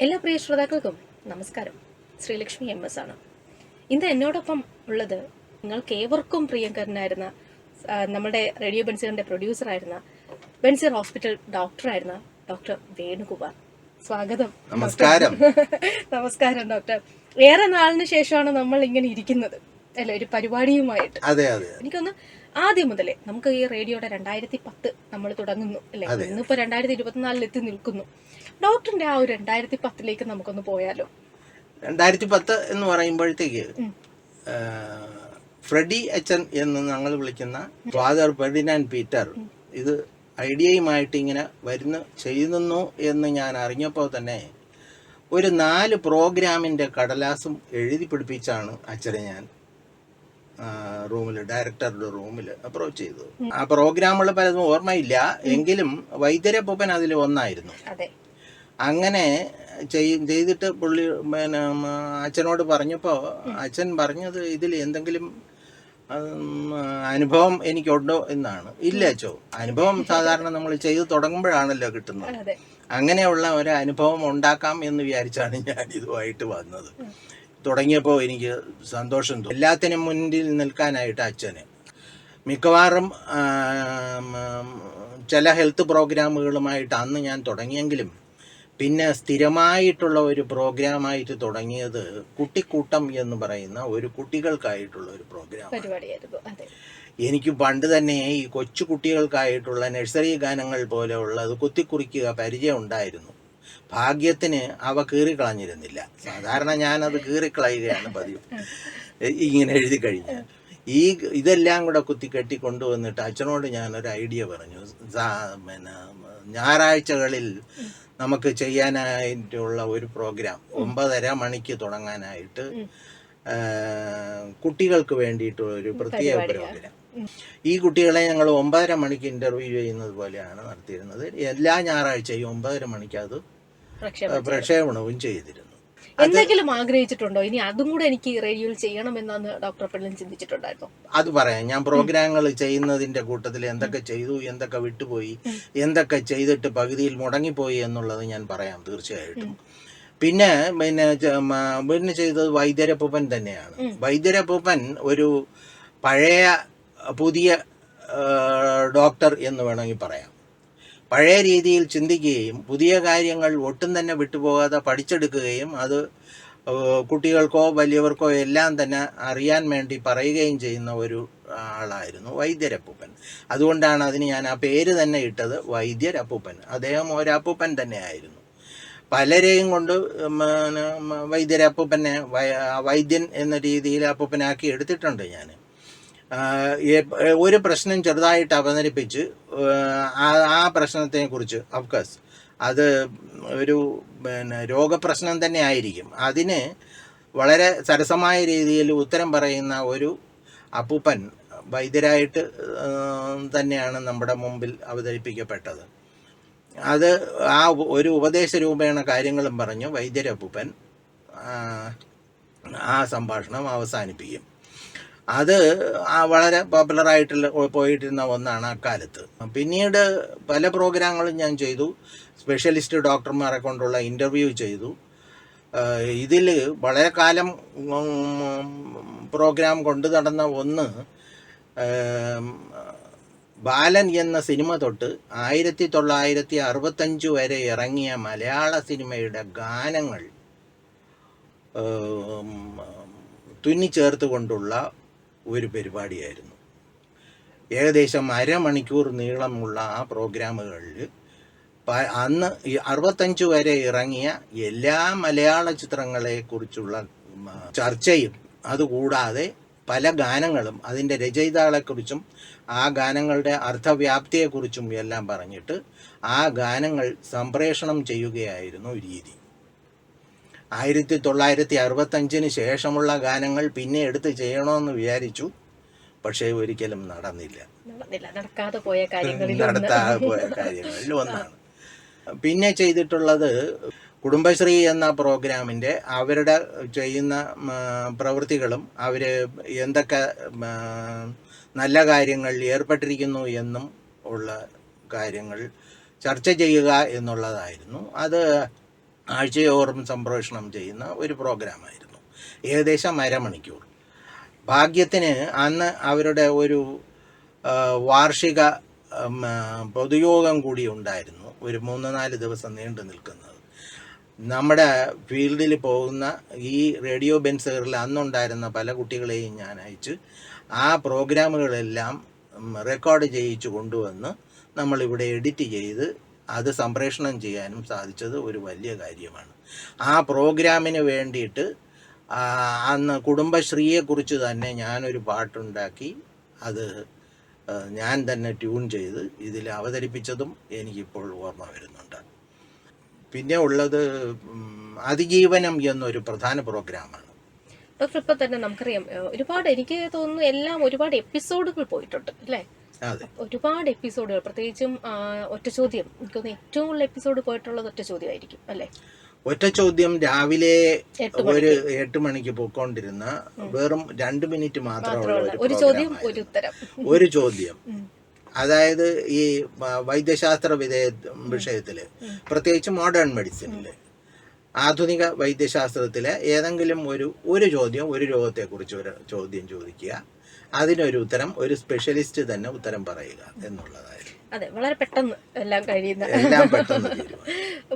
എല്ലാ പ്രിയ ശ്രോതാക്കൾക്കും നമസ്കാരം. ശ്രീലക്ഷ്മി എം എസ് ആണ്. ഇന്ന് എന്നോടൊപ്പം ഉള്ളത് നിങ്ങൾക്ക് ഏവർക്കും പ്രിയങ്കരനായിരുന്ന നമ്മുടെ റേഡിയോ ബെൻസിറിന്റെ പ്രൊഡ്യൂസറായിരുന്ന ബെൻസിർ ഹോസ്പിറ്റൽ ഡോക്ടറായിരുന്ന ഡോക്ടർ വേണുകുമാർ സ്വാഗതം. നമസ്കാരം. നമസ്കാരം ഡോക്ടർ. ഏറെ നാളിന് ശേഷമാണ് നമ്മൾ ഇങ്ങനെ ഇരിക്കുന്നത്. അല്ലെ ഒരു പരിപാടിയുമായിട്ട്. അതെ അതെ. എനിക്കൊന്ന് ആദ്യം മുതലേ നമുക്ക് ഈ റേഡിയോയുടെ രണ്ടായിരത്തി പത്ത് നമ്മൾ തുടങ്ങുന്നു അല്ലെ? ഇന്നിപ്പോ രണ്ടായിരത്തി ഇരുപത്തിനാലിൽ എത്തി നിൽക്കുന്നു. ഡോക്ടറിന്റെ ആ ഒരു രണ്ടായിരത്തി പത്തിലേക്ക് നമുക്കൊന്ന് പോയാലോ? രണ്ടായിരത്തി പത്ത് എന്ന് പറയുമ്പോഴത്തേക്ക് ഫ്രെഡി അച്ഛൻ എന്ന് ഞങ്ങൾ വിളിക്കുന്ന ഫാദർ ഫെഡിനാൻ പീറ്റർ ഇത് ഐഡിയയുമായിട്ട് ഇങ്ങനെ വരുന്നു ചെയ്യുന്നു എന്ന് ഞാൻ അറിഞ്ഞപ്പോൾ തന്നെ ഒരു നാല് പ്രോഗ്രാമിന്റെ കടലാസും എഴുതി പിടിപ്പിച്ചാണ് അച്ഛനെ ഞാൻ റൂമിൽ ഡയറക്ടറുടെ റൂമിൽ അപ്രോച്ച് ചെയ്തു. ആ പ്രോഗ്രാമുകൾ പലതും ഓർമ്മയില്ല. എങ്കിലും വൈദ്യരപ്പൊപ്പൻ അതിൽ ഒന്നായിരുന്നു. അങ്ങനെ ചെയ്- ചെയ്തിട്ട് പുള്ളി പിന്നെ അച്ഛനോട് പറഞ്ഞപ്പോൾ അച്ഛൻ പറഞ്ഞത് ഇതിൽ എന്തെങ്കിലും അനുഭവം എനിക്കുണ്ടോ എന്നാണ്. ഇല്ല അച്ഛോ അനുഭവം സാധാരണ നമ്മൾ ചെയ്തു തുടങ്ങുമ്പോഴാണല്ലോ കിട്ടുന്നത്. അങ്ങനെയുള്ള ഒരു അനുഭവം ഉണ്ടാക്കാം എന്ന് വിചാരിച്ചാണ് ഞാൻ ഇതുമായിട്ട് വന്നത് തുടങ്ങിയപ്പോൾ എനിക്ക് സന്തോഷം തോന്നി. എല്ലാത്തിനും മുന്നിൽ നിൽക്കാനായിട്ട് അച്ഛന്. മിക്കവാറും ചില ഹെൽത്ത് പ്രോഗ്രാമുകളുമായിട്ട് അന്ന് ഞാൻ തുടങ്ങിയെങ്കിലും പിന്നെ സ്ഥിരമായിട്ടുള്ള ഒരു പ്രോഗ്രാമായിട്ട് തുടങ്ങിയത് കുട്ടിക്കൂട്ടം എന്ന് പറയുന്ന ഒരു കുട്ടികൾക്കായിട്ടുള്ള ഒരു പ്രോഗ്രാം എനിക്ക് പണ്ട് തന്നെ ഈ കൊച്ചു കുട്ടികൾക്കായിട്ടുള്ള നഴ്സറി ഗാനങ്ങൾ പോലെയുള്ളത് കുത്തിക്കുറിക്കുക പരിചയം ഉണ്ടായിരുന്നു. ഭാഗ്യത്തിന് അവ കീറിക്കളഞ്ഞിരുന്നില്ല. സാധാരണ ഞാനത് കീറിക്കളയുകയാണ് പതിവ്. ഇങ്ങനെ എഴുതി കഴിഞ്ഞാൽ ഈ ഇതെല്ലാം കൂടെ കുത്തി കെട്ടി കൊണ്ടുവന്നിട്ട് അച്ഛനോട് ഞാനൊരു ഐഡിയ പറഞ്ഞു. പിന്നെ ഞായറാഴ്ചകളിൽ നമുക്ക് ചെയ്യാനായിട്ടുള്ള ഒരു പ്രോഗ്രാം ഒമ്പതര മണിക്ക് തുടങ്ങാനായിട്ട് കുട്ടികൾക്ക് വേണ്ടിയിട്ടുള്ള ഒരു പ്രത്യേക പ്രോഗ്രാം. ഈ കുട്ടികളെ ഞങ്ങൾ ഒമ്പതര മണിക്ക് ഇന്റർവ്യൂ ചെയ്യുന്നത് പോലെയാണ് നടത്തിയിരുന്നത്. എല്ലാ ഞായറാഴ്ചയും ഒമ്പതര മണിക്ക് അത് പ്രക്ഷേപണവും ചെയ്തിരുന്നു. എന്തെങ്കിലും ആഗ്രഹിച്ചിട്ടുണ്ടോ? ഇനി അതും കൂടെ എനിക്ക് റേഡിയോയിൽ റേഡിയോയിൽ ചെയ്യണമെന്നാണ് ഡോക്ടർ പെണ്ണൻ ചിന്തിച്ചിട്ടുണ്ടായിരുന്നു. അത് പറയാം. ഞാൻ പ്രോഗ്രാമുകൾ ചെയ്യുന്നതിന്റെ കൂട്ടത്തിൽ എന്തൊക്കെ ചെയ്തു എന്തൊക്കെ വിട്ടുപോയി എന്തൊക്കെ ചെയ്തിട്ട് പകുതിയിൽ മുടങ്ങിപ്പോയി എന്നുള്ളത് ഞാൻ പറയാം തീർച്ചയായിട്ടും. പിന്നെ പിന്നെ പിന്നെ ചെയ്തത് വൈദ്യരപ്പൂപ്പൻ തന്നെയാണ്. വൈദ്യരപ്പൂപ്പൻ ഒരു പഴയ പുതിയ ഡോക്ടർ എന്ന് വേണമെങ്കിൽ പറയാം. പഴയ രീതിയിൽ ചിന്തിക്കുകയും പുതിയ കാര്യങ്ങൾ ഒട്ടും തന്നെ വിട്ടുപോകാതെ പഠിച്ചെടുക്കുകയും അത് കുട്ടികൾക്കോ വലിയവർക്കോ എല്ലാം തന്നെ അറിയാൻ വേണ്ടി പറയുകയും ചെയ്യുന്ന ഒരു ആളായിരുന്നു വൈദ്യരപ്പൂപ്പൻ. അതുകൊണ്ടാണ് അതിന് ഞാൻ ആ പേര് തന്നെ ഇട്ടത് വൈദ്യരപ്പൂപ്പൻ. അദ്ദേഹം ഒരപ്പൂപ്പൻ തന്നെയായിരുന്നു. പലരെയും കൊണ്ട് വൈദ്യരപ്പൂപ്പനെ വൈദ്യൻ എന്ന രീതിയിൽ അപ്പൂപ്പനാക്കി എടുത്തിട്ടുണ്ട് ഞാൻ ഒരു പ്രശ്നം ചെറുതായിട്ട് അവതരിപ്പിച്ച് ആ പ്രശ്നത്തെ കുറിച്ച് അഫ്കോഴ്സ് അത് ഒരു പിന്നെ രോഗപ്രശ്നം തന്നെ ആയിരിക്കും. അതിന് വളരെ സരസമായ രീതിയിൽ ഉത്തരം പറയുന്ന ഒരു അപ്പൂപ്പൻ വൈദ്യരായിട്ട് തന്നെയാണ് നമ്മുടെ മുമ്പിൽ അവതരിപ്പിക്കപ്പെട്ടത്. അത് ആ ഒരു ഉപദേശ രൂപേണ കാര്യങ്ങളും പറഞ്ഞു വൈദ്യരപ്പൂപ്പൻ ആ സംഭാഷണം അവസാനിപ്പിക്കും. അത് വളരെ പോപ്പുലറായിട്ടുള്ള പോയിട്ടിരുന്ന ഒന്നാണ് അക്കാലത്ത്. പിന്നീട് പല പ്രോഗ്രാമുകളും ഞാൻ ചെയ്തു. സ്പെഷ്യലിസ്റ്റ് ഡോക്ടർമാരെ കൊണ്ടുള്ള ഇന്റർവ്യൂ ചെയ്തു. ഇതിൽ വളരെ കാലം പ്രോഗ്രാം കൊണ്ടു നടന്ന ഒന്ന് ബാലൻ എന്ന സിനിമ തൊട്ട് ആയിരത്തി തൊള്ളായിരത്തി അറുപത്തഞ്ച് വരെ ഇറങ്ങിയ മലയാള സിനിമയുടെ ഗാനങ്ങൾ ഏം, തുന്നിച്ചേർത്ത് കൊണ്ടുള്ള ഒരു പരിപാടിയായിരുന്നു. ഏകദേശം അരമണിക്കൂർ നീളമുള്ള ആ പ്രോഗ്രാമുകളിൽ അന്ന് അറുപത്തഞ്ച് വരെ ഇറങ്ങിയ എല്ലാ മലയാള ചിത്രങ്ങളെക്കുറിച്ചുള്ള ചർച്ചയും അതുകൂടാതെ പല ഗാനങ്ങളും അതിന്റെ രചയിതാളെക്കുറിച്ചും ആ ഗാനങ്ങളുടെ അർത്ഥവ്യാപ്തിയെക്കുറിച്ചും എല്ലാം പറഞ്ഞിട്ട് ആ ഗാനങ്ങൾ സംപ്രേഷണം ചെയ്യുകയായിരുന്നു രീതി. ആയിരത്തി തൊള്ളായിരത്തി അറുപത്തഞ്ചിന് ശേഷമുള്ള ഗാനങ്ങൾ പിന്നെ എടുത്ത് ചെയ്യണമെന്ന് വിചാരിച്ചു. പക്ഷേ ഒരിക്കലും നടന്നില്ല. നടക്കാതെ പോയ കാര്യങ്ങളിൽ നടത്താതെ പോയ കാര്യങ്ങളിൽ ഒന്നാണ്. പിന്നെ ചെയ്തിട്ടുള്ളത് കുടുംബശ്രീ എന്ന പ്രോഗ്രാമിന്റെ അവരുടെ ചെയ്യുന്ന പ്രവൃത്തികളും അവർ എന്തൊക്കെ നല്ല കാര്യങ്ങൾ ഏർപ്പെട്ടിരിക്കുന്നു എന്നും ഉള്ള കാര്യങ്ങൾ ചർച്ച ചെയ്യുക എന്നുള്ളതായിരുന്നു. അത് ആഴ്ചയോറും സംപ്രേഷണം ചെയ്യുന്ന ഒരു പ്രോഗ്രാമായിരുന്നു. ഏകദേശം അരമണിക്കൂർ. ഭാഗ്യത്തിന് അന്ന് അവരുടെ ഒരു വാർഷിക പൊതുയോഗം കൂടി ഉണ്ടായിരുന്നു. ഒരു മൂന്ന് നാല് ദിവസം നീണ്ടു നിൽക്കുന്നത്. നമ്മുടെ ഫീൽഡിൽ പോകുന്ന ഈ റേഡിയോ ബെൻസുകളിൽ അന്നുണ്ടായിരുന്ന പല കുട്ടികളെയും ഞാൻ അയച്ച് ആ പ്രോഗ്രാമുകളെല്ലാം റെക്കോർഡ് ചെയ്യിച്ചു കൊണ്ടുവന്ന് നമ്മളിവിടെ എഡിറ്റ് ചെയ്ത് അത് സംപ്രേഷണം ചെയ്യാനും സാധിച്ചത് ഒരു വലിയ കാര്യമാണ്. ആ പ്രോഗ്രാമിന് വേണ്ടിയിട്ട് അന്ന് കുടുംബശ്രീയെക്കുറിച്ച് തന്നെ ഞാനൊരു പാട്ടുണ്ടാക്കി അത് ഞാൻ തന്നെ ട്യൂൺ ചെയ്ത് ഇതിൽ അവതരിപ്പിച്ചതും എനിക്കിപ്പോൾ ഓർമ്മ വരുന്നുണ്ട്. പിന്നെ ഉള്ളത് അതിജീവനം എന്നൊരു പ്രധാന പ്രോഗ്രാമാണ്. ഡോക്ടർ ഇപ്പൊ തന്നെ നമുക്കറിയാം ഒരുപാട് എനിക്ക് തോന്നുന്നു എല്ലാം ഒരുപാട് എപ്പിസോഡുകൾ പോയിട്ടുണ്ട് അല്ലേ? ഒരുപാട് എപ്പിസോഡുകൾ പ്രത്യേകിച്ചും ഒറ്റ ചോദ്യം. എനിക്ക് തോന്നുന്നു ഏറ്റവും കൂടുതൽ എപ്പിസോഡ് പോയിട്ടുള്ളത് ഒറ്റ ചോദ്യമായിരിക്കും അല്ലേ? ഒറ്റ ചോദ്യം രാവിലെ ഒരു എട്ട് മണിക്ക് പോയിക്കൊണ്ടിരുന്ന വെറും രണ്ട് മിനിറ്റ് മാത്രമുള്ള ഒരു ചോദ്യം ഒരു ഉത്തരം. ഒരു ചോദ്യം. അതായത് ഈ വൈദ്യശാസ്ത്ര വിധേയ വിഷയത്തിൽ പ്രത്യേകിച്ച് മോഡേൺ മെഡിസിനിൽ ആധുനിക വൈദ്യശാസ്ത്രത്തിലെ ഏതെങ്കിലും ഒരു ഒരു ചോദ്യം ഒരു രോഗത്തെക്കുറിച്ച് ഒരു ചോദ്യം ചോദിക്കുക. അതിനൊരു ഉത്തരം ഒരു സ്പെഷ്യലിസ്റ്റ് തന്നെ ഉത്തരം പറയുക എന്നുള്ളതായിരുന്നു. അതെ വളരെ പെട്ടെന്ന് എല്ലാം കഴിയുന്ന.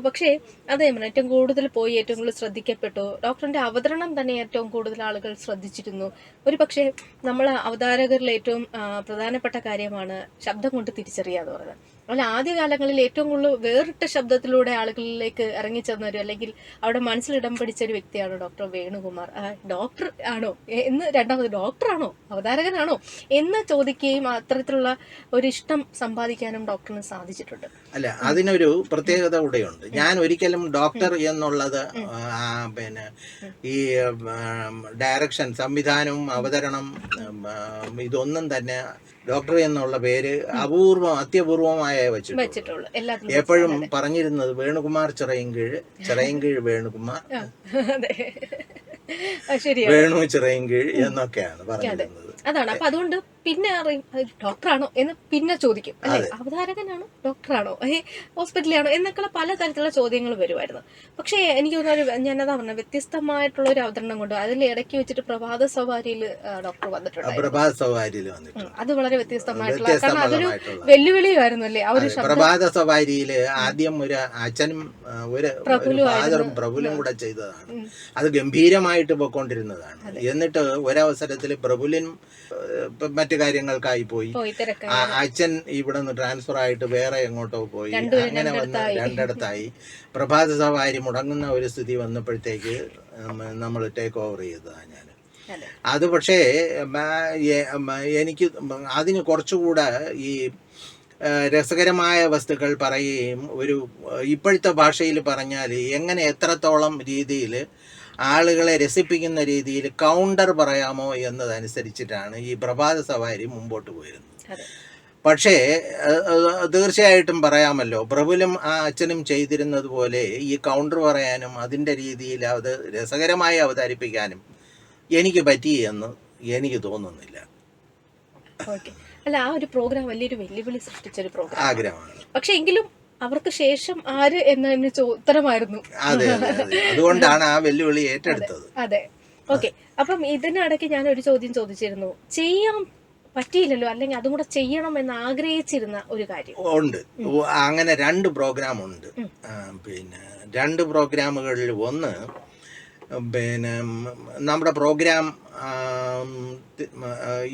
പക്ഷേ അതെ ഏറ്റവും കൂടുതൽ പോയി ഏറ്റവും കൂടുതൽ ശ്രദ്ധിക്കപ്പെട്ടു. ഡോക്ടറിന്റെ അവതരണം തന്നെ ഏറ്റവും കൂടുതൽ ആളുകൾ ശ്രദ്ധിച്ചിരുന്നു. ഒരു പക്ഷേ നമ്മൾ അവതാരകരിൽ ഏറ്റവും പ്രധാനപ്പെട്ട കാര്യമാണ് ശബ്ദം കൊണ്ട് തിരിച്ചറിയാതെ എന്ന് പറയുന്നത് ആദ്യ ആദ്യകാലങ്ങളിൽ ഏറ്റവും കൂടുതൽ വേറിട്ട ശബ്ദത്തിലൂടെ ആളുകളിലേക്ക് ഇറങ്ങിച്ചെന്നൊരു അല്ലെങ്കിൽ അവിടെ മനസ്സിൽ ഇടം പിടിച്ച ഒരു വ്യക്തിയാണ് ഡോക്ടർ വേണുകുമാർ? ഡോക്ടർ ആണോ? എന്ന് രണ്ടാമത് ഡോക്ടറാണോ അവതാരകനാണോ? എന്ന് ചോദിക്കുകയും അത്തരത്തിലുള്ള ഒരു ഇഷ്ടം സമ്പാദിക്കാനും ഡോക്ടറിന് സാധിച്ചിട്ടുണ്ട്. അല്ല അതിനൊരു പ്രത്യേകത കൂടെയുണ്ട്. ഞാൻ ഒരിക്കലും ഡോക്ടർ എന്നുള്ളത് പിന്നെ ഈ ഡയറക്ഷൻ സംവിധാനവും അവതരണം ഇതൊന്നും തന്നെ ഡോക്ടർ എന്നുള്ള പേര് അപൂർവം അത്യപൂർവമായ വെച്ചിട്ടുണ്ട് വെച്ചിട്ടുള്ളൂ. എപ്പോഴും പറഞ്ഞിരുന്നത് വേണുകുമാർ ചിറയൻകീഴ്. ചിറയൻകീഴ് വേണുകുമാർ. വേണു ചിറയൻകീഴ് എന്നൊക്കെയാണ് പറഞ്ഞിരുന്നത്. അതാണ്. അപ്പൊ അതുകൊണ്ട് പിന്നെ ഡോക്ടറാണോ എന്ന് പിന്നെ ചോദിക്കും. അല്ലെ? അവതാരകനാണോ? ഡോക്ടറാണോ? ഹോസ്പിറ്റലിലാണോ? എന്നൊക്കെയുള്ള പല തരത്തിലുള്ള ചോദ്യങ്ങൾ വരുമായിരുന്നു. പക്ഷേ എനിക്ക് തോന്നുന്നു ഞാനതാ പറഞ്ഞ വ്യത്യസ്തമായിട്ടുള്ള ഒരു അവതരണം കൊണ്ട് അതിൽ ഇടയ്ക്ക് വെച്ചിട്ട് പ്രഭാത സവാരിയിൽ ഡോക്ടർ വന്നിട്ടുണ്ടായിരുന്നു പ്രഭാത സവാരിയിൽ വന്നിട്ടുണ്ട്. അത് വളരെ വ്യത്യസ്തമായിട്ടുള്ള കാരണം അതൊരു വെല്ലുവിളിയായിരുന്നു അല്ലേ ആ ഒരു പ്രഭാത സവാരിയിൽ ആദ്യം ഒരു അച്ഛനും ഒരു ഫാദറും പ്രഭുലും കൂടെ ചെയ്തതാണ്. അത് ഗംഭീരമായിട്ട് പോയിക്കൊണ്ടിരുന്നതാണ്. എന്നിട്ട് ഒരവസരത്തിൽ ഏഹ്, ഇപ്പം മറ്റു കാര്യങ്ങൾക്കായി പോയി. അച്ഛൻ ഇവിടെ നിന്ന് ട്രാൻസ്ഫർ ആയിട്ട് വേറെ എങ്ങോട്ടോ പോയി. അങ്ങനെ വന്ന് രണ്ടിടത്തായി. പ്രഭാത സവാരി മുടങ്ങുന്ന ഒരു സ്ഥിതി വന്നപ്പോഴത്തേക്ക് നമ്മൾ ടേക്ക് ഓവർ ചെയ്തതാണ് ഞാൻ അതെ. പക്ഷേ എനിക്ക് അതിന് കുറച്ചുകൂടെ ഈ രസകരമായ വസ്തുക്കൾ പറയുകയും ഒരു ഇപ്പോഴത്തെ ഭാഷയിൽ പറഞ്ഞാൽ എങ്ങനെ എത്രത്തോളം രീതിയിൽ ആളുകളെ രസിപ്പിക്കുന്ന രീതിയിൽ കൗണ്ടർ പറയാമോ എന്നതനുസരിച്ചിട്ടാണ് ഈ പ്രഭാത സവാരി മുമ്പോട്ട് പോയിരുന്നത്. പക്ഷേ തീർച്ചയായിട്ടും പറയാമല്ലോ. പ്രഭുലും ആ അച്ഛനും ചെയ്തിരുന്നത് പോലെ ഈ കൗണ്ടർ പറയാനും അതിന്റെ രീതിയിൽ അത് രസകരമായി അവതരിപ്പിക്കാനും എനിക്ക് പറ്റി എന്ന് എനിക്ക് തോന്നുന്നില്ല. ഓക്കെ അല്ല ആ ഒരു പ്രോഗ്രാം വലിയൊരു വെല്ലുവിളി സൃഷ്ടിച്ച ഒരു പ്രോഗ്രാം ആഗ്രഹമാണ്. പക്ഷേ എങ്കിലും അവർക്ക് ശേഷം ആര് എന്നതിന് ഉത്തരമായിരുന്നു. അതെ അതെ അതെ. അതുകൊണ്ടാണ് ആ വെല്ലുവിളി ഏറ്റെടുത്തത്. അതെ ഓക്കെ. അപ്പം ഇതിനിടയ്ക്ക് ഞാൻ ഒരു ചോദ്യം ചോദിച്ചിരുന്നു. ചെയ്യാൻ പറ്റിയില്ലല്ലോ അല്ലെങ്കിൽ അതും കൂടെ ചെയ്യണം എന്ന് ആഗ്രഹിച്ചിരുന്ന ഒരു കാര്യം. ഉണ്ട്. അങ്ങനെ രണ്ട് പ്രോഗ്രാം ഉണ്ട്. പിന്നെ രണ്ട് പ്രോഗ്രാമുകളിൽ ഒന്ന് പിന്നെ നമ്മുടെ പ്രോഗ്രാം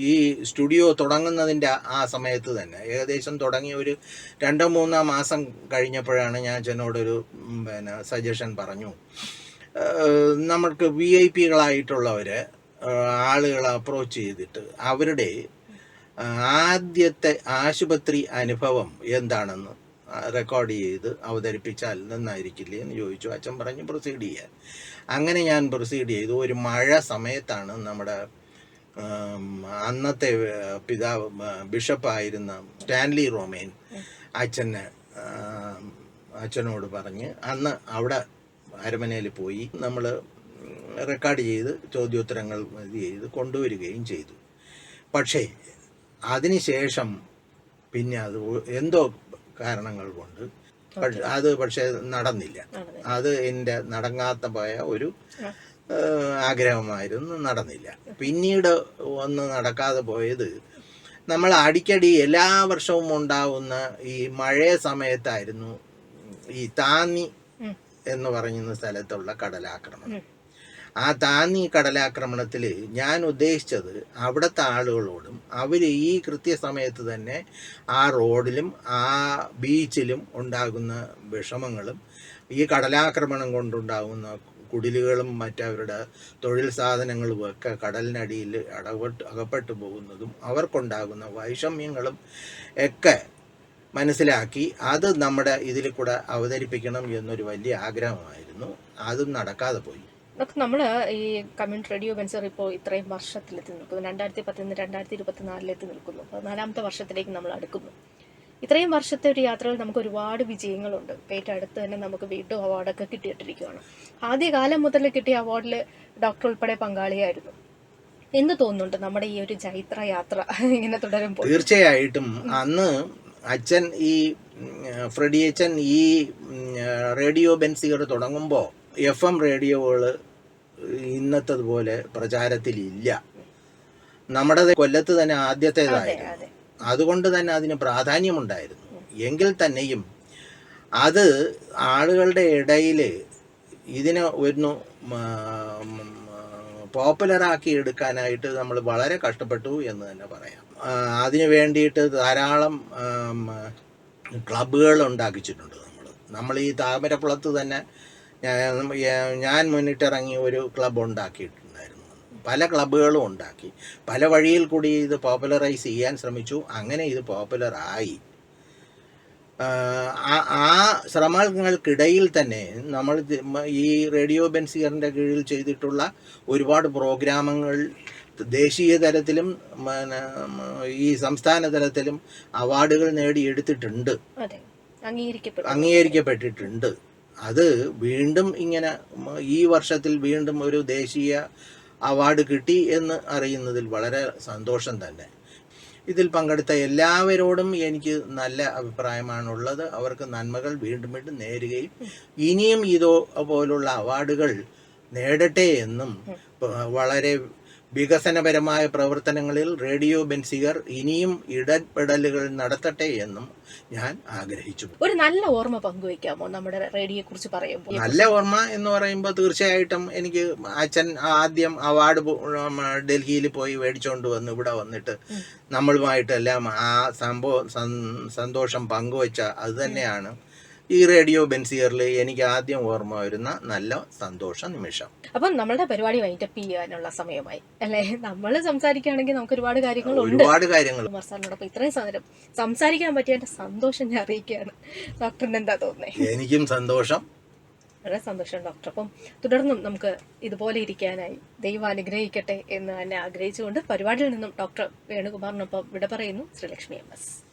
ഈ സ്റ്റുഡിയോ തുടങ്ങുന്നതിന്റെ ആ സമയത്ത് തന്നെ ഏകദേശം തുടങ്ങിയ ഒരു രണ്ടോ മൂന്നോ മാസം കഴിഞ്ഞപ്പോഴാണ് ഞാൻ അച്ഛനോടൊരു ഉം, പിന്നെ സജഷൻ പറഞ്ഞു. നമ്മൾക്ക് വി ഐ പികളായിട്ടുള്ളവർ ആളുകളെ അപ്രോച്ച് ചെയ്തിട്ട് അവരുടെ ആദ്യത്തെ ആശുപത്രി അനുഭവം എന്താണെന്ന് റെക്കോർഡ് ചെയ്ത് അവതരിപ്പിച്ചാൽ നന്നായിരിക്കില്ലേ എന്ന് ചോദിച്ചു. അച്ഛൻ പറഞ്ഞു പ്രൊസീഡ് ചെയ്യാൻ. അങ്ങനെ ഞാൻ പ്രൊസീഡ് ചെയ്തു. ഒരു മഴ സമയത്താണ് നമ്മുടെ അന്നത്തെ പിതാവ് ബിഷപ്പായിരുന്ന സ്റ്റാൻലി റോമേൻ അച്ഛന് അച്ഛനോട് പറഞ്ഞ് അന്ന് അവിടെ അരമനയിൽ പോയി നമ്മൾ റെക്കോർഡ് ചെയ്ത് ചോദ്യോത്തരങ്ങൾ ഇത് ചെയ്ത് കൊണ്ടുവരികയും ചെയ്തു. പക്ഷേ അതിനുശേഷം പിന്നെ അത് എന്തോ കാരണങ്ങൾ കൊണ്ട് അത് പക്ഷെ നടന്നില്ല. അത് എന്റെ നടങ്ങാത്ത പോയ ഒരു. ആഗ്രഹമായിരുന്നു നടന്നില്ല പിന്നീട് ഒന്ന് നടക്കാതെ പോയത് നമ്മൾ അടിക്കടി എല്ലാ വർഷവും ഉണ്ടാവുന്ന ഈ മഴയ സമയത്തായിരുന്നു ഈ താന്നി എന്ന് പറയുന്ന സ്ഥലത്തുള്ള കടലാക്രമണം. ആ താന്നി കടലാക്രമണത്തിൽ ഞാൻ ഉദ്ദേശിച്ചത് അവിടുത്തെ ആളുകളോടും അവർ ഈ കൃത്യസമയത്ത് തന്നെ ആ റോഡിലും ആ ബീച്ചിലും ഉണ്ടാകുന്ന വിഷമങ്ങളും ഈ കടലാക്രമണം കൊണ്ടുണ്ടാകുന്ന കുടിലുകളും മറ്റവരുടെ തൊഴിൽ സാധനങ്ങളും ഒക്കെ കടലിനടിയിൽ അടപെട്ട് അകപ്പെട്ടു പോകുന്നതും അവർക്കുണ്ടാകുന്ന വൈഷമ്യങ്ങളും ഒക്കെ മനസ്സിലാക്കി അത് നമ്മുടെ ഇതിൽ കൂടെ അവതരിപ്പിക്കണം എന്നൊരു വലിയ ആഗ്രഹമായിരുന്നു. അതും നടക്കാതെ പോയി. ഡോക്ടർ നമ്മൾ ഈ കമ്മ്യൂണിറ്റി റേഡിയോ ബെൻസർ ഇപ്പോൾ ഇത്രയും വർഷത്തിലെത്തി നിൽക്കുന്നു. രണ്ടായിരത്തി പത്തിന്ന് രണ്ടായിരത്തി ഇരുപത്തിനാലിലെത്തി നിൽക്കുന്നു. പതിനാലാമത്തെ വർഷത്തിലേക്ക് നമ്മൾ അടുക്കുന്നു. ഇത്രയും വർഷത്തെ ഒരു യാത്രയിൽ നമുക്ക് ഒരുപാട് വിജയങ്ങളുണ്ട്. ഏറ്റവും അടുത്ത് തന്നെ നമുക്ക് വീണ്ടും അവാർഡൊക്കെ കിട്ടിയിട്ടിരിക്കുകയാണ് ആദ്യകാലം മുതൽ കിട്ടിയ അവാർഡിൽ ഡോക്ടർ ഉൾപ്പെടെ പങ്കാളിയായിരുന്നു. എന്ന് തോന്നുന്നുണ്ട് നമ്മുടെ ഈ ഒരു ചൈത്ര യാത്ര ഇങ്ങനെ തുടരുമ്പോൾ. തീർച്ചയായിട്ടും അന്ന് അച്ഛൻ ഈ ഫ്രെഡി അച്ഛൻ ഈ റേഡിയോ ബെൻസികൾ തുടങ്ങുമ്പോൾ എഫ് എം റേഡിയോകൾ ഇന്നത്തതുപോലെ പ്രചാരത്തിലില്ല. നമ്മുടെ കൊല്ലത്ത് തന്നെ ആദ്യത്തേതായിരുന്നു. അതുകൊണ്ട് തന്നെ അതിന് പ്രാധാന്യമുണ്ടായിരുന്നു. എങ്കിൽ തന്നെയും അത് ആളുകളുടെ ഇടയിൽ ഇതിനെ ഒരു പോപ്പുലറാക്കി എടുക്കാനായിട്ട് നമ്മൾ വളരെ കഷ്ടപ്പെട്ടു എന്ന് തന്നെ പറയാം. അതിനു വേണ്ടിയിട്ട് ധാരാളം ക്ലബുകൾ ക്ലബ്ബുകൾ ഉണ്ടാക്കിച്ചിട്ടുണ്ട് നമ്മൾ. നമ്മൾ ഈ താമരക്കുളത്ത് തന്നെ ഞാൻ- ഞാൻ മുന്നിട്ടിറങ്ങി ഒരു ക്ലബ് ഉണ്ടാക്കിയിട്ടുണ്ടായിരുന്നു. പല ക്ലബ്ബുകളും ഉണ്ടാക്കി. പല വഴിയിൽ കൂടി ഇത് പോപ്പുലറൈസ് ചെയ്യാൻ ശ്രമിച്ചു. അങ്ങനെ ഇത് പോപ്പുലറായി ആ ആ ശ്രമങ്ങൾക്കിടയിൽ തന്നെ നമ്മൾ ഈ റേഡിയോ ബെൻസിയറിന്റെ കീഴിൽ ചെയ്തിട്ടുള്ള ഒരുപാട് പ്രോഗ്രാമങ്ങൾ ദേശീയ തലത്തിലും ഈ സംസ്ഥാന തലത്തിലും അവാർഡുകൾ നേടിയെടുത്തിട്ടുണ്ട്. അംഗീകരിക്കപ്പെട്ടിട്ടുണ്ട്. അത് വീണ്ടും ഇങ്ങനെ ഈ വർഷത്തിൽ വീണ്ടും ഒരു ദേശീയ അവാർഡ് കിട്ടി എന്ന് അറിയുന്നതിൽ വളരെ സന്തോഷം തന്നെ. ഇതിൽ പങ്കെടുത്ത എല്ലാവരോടും എനിക്ക് നല്ല അഭിപ്രായമാണുള്ളത്. അവർക്ക് നന്മകൾ വീണ്ടും വീണ്ടും നേരുകയും ഇനിയും ഇതോ പോലുള്ള അവാർഡുകൾ നേടട്ടെ എന്നും വളരെ വികസനപരമായ പ്രവർത്തനങ്ങളിൽ റേഡിയോ ബെൻസികർ ഇനിയും ഇടപെടലുകൾ നടത്തട്ടെ എന്നും ഞാൻ ആഗ്രഹിച്ചു. ഒരു നല്ല ഓർമ്മ പങ്കുവെക്കാമോ നമ്മുടെ റേഡിയോയെ കുറിച്ച് പറയുമ്പോൾ? നല്ല ഓർമ്മ എന്ന് പറയുമ്പോൾ തീർച്ചയായിട്ടും എനിക്ക് അച്ഛൻ ആദ്യം അവാർഡ് ഡൽഹിയിൽ പോയി മേടിച്ചുകൊണ്ട് വന്ന് ഇവിടെ വന്നിട്ട് നമ്മളുമായിട്ടെല്ലാം ആ സംഭവം സന്തോഷം പങ്കുവച്ച അത് തന്നെയാണ്. ഈ റേഡിയോ ബെൻസിയറിൽ എനിക്ക് ആദ്യം ഓർമ്മ വരുന്ന നല്ല സന്തോഷ നിമിഷം. അപ്പം നമ്മളുടെ പരിപാടി വൈൻഡപ്പ് ചെയ്യാനുള്ള സമയമായി. അല്ലേ? നമ്മൾ സംസാരിക്കുകയാണെങ്കിൽ നമുക്ക് ഒരുപാട് കാര്യങ്ങൾ ഒരുപാട് കാര്യങ്ങൾ. സാറിനോടൊപ്പം ഇത്രയും സമയം സംസാരിക്കാൻ പറ്റിയ സന്തോഷം ഞാൻ അറിയിക്കുകയാണ്. ഡോക്ടറിന് എന്താ തോന്നുന്നത് എനിക്കും സന്തോഷം. വളരെ സന്തോഷം ഡോക്ടർ അപ്പം തുടർന്നും നമുക്ക് ഇതുപോലെ ഇരിക്കാനായി ദൈവം അനുഗ്രഹിക്കട്ടെ എന്ന് തന്നെ ആഗ്രഹിച്ചുകൊണ്ട് പരിപാടിയിൽ നിന്നും ഡോക്ടർ വേണുകുമാറിനൊപ്പം വിട പറയുന്നു ശ്രീലക്ഷ്മി എം എസ്